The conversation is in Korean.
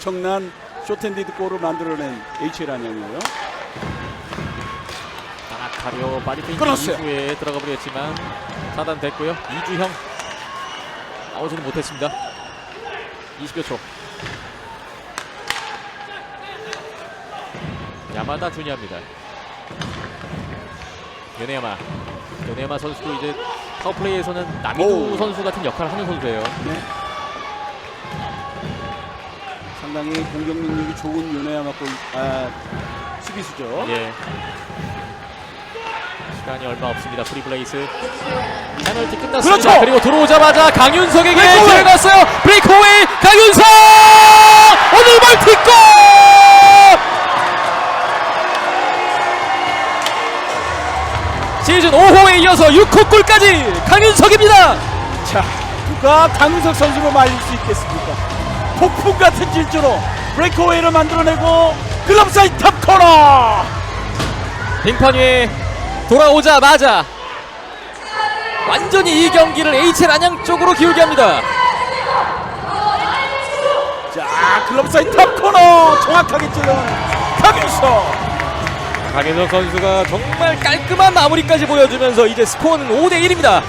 엄청난 쇼텐디드 골을 만들어낸 HL 안양이에요. 다나카리오 바디 페인트 끊었어요. 이후에 들어가 버렸지만 차단됐고요. 이주형 나오지는 못했습니다. 20여 초. 야마다 주니아입니다. 요네야마. 요네야마 선수도 이제 파워플레이에서는 나미도 오. 선수 같은 역할을 하는 선수예요. 네. 상당히 공격 능력이 좋은 요네야마 골 아, 수비수죠. 예. 시간이 얼마 없습니다. 프리플레이스. 페널티 끝났습니다. 그렇죠. 그리고 들어오자마자 강윤석에게 브레이크웨이! 들어갔어요. 브레이크웨이 강윤석! 오늘 멀티골! 시즌 5호에 이어서 6호 골까지 강윤석입니다. 자, 누가 강윤석 선수로 말릴 수 있겠습니까? 폭풍 같은 질주로 브레이크웨이를 만들어내고 글럽 사이드 탑 코너. 빙판 위에 돌아오자마자 완전히 이 경기를 HL 안양 쪽으로 기울게 합니다. 자, 글럽 사이드 탑 코너 정확하게 찔러 강윤석. 강현석 선수가 정말 깔끔한 마무리까지 보여주면서 이제 스코어는 5대 1입니다.